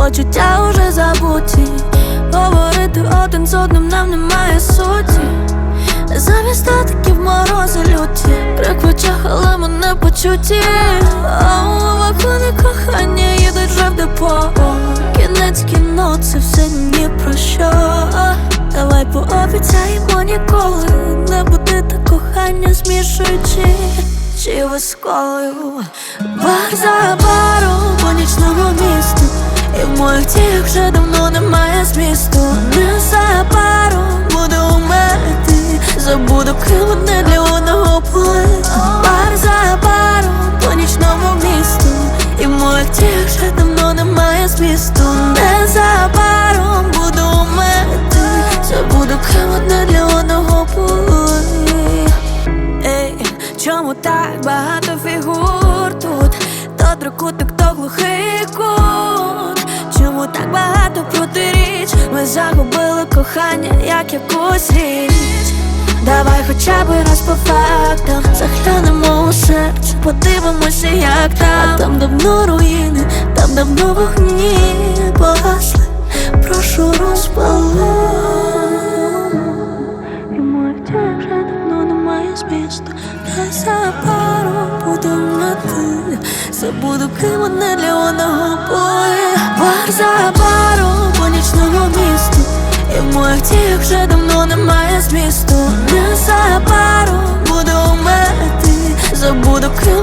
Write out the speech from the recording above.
почуття уже забуті. Говорити один з одним нам немає суті. Замість статиків морози люті. Крик в очах, але ми не почуті. А у вагони кохання їдуть вже в депо. Кінець кіно, це все ні про що. Давай пообіцяємо ніколи Не буде так кохання змішуючи. Чи висколою Бар за баром по нічному місту моїх діях вже давно немає змісту. Не за буду умерти Забуду ким одне для одного плив Бар за баром по нічному місту. І моїх діях вже давно немає змісту. Не за буду умерти Забуду ким одне для одного плив Ей, чому так багато так багато протиріч? Ми загубили кохання, як якусь річ. Давай хоча б раз по фактам Заглянемо у серце, подивимося, як там. А там давно руїни, там давно вогні погасли. Прошу розпали і моїх дій вже давно немає змісту. Не за пару буду мати Забуду ким одне для одного бою Забуду ким одне для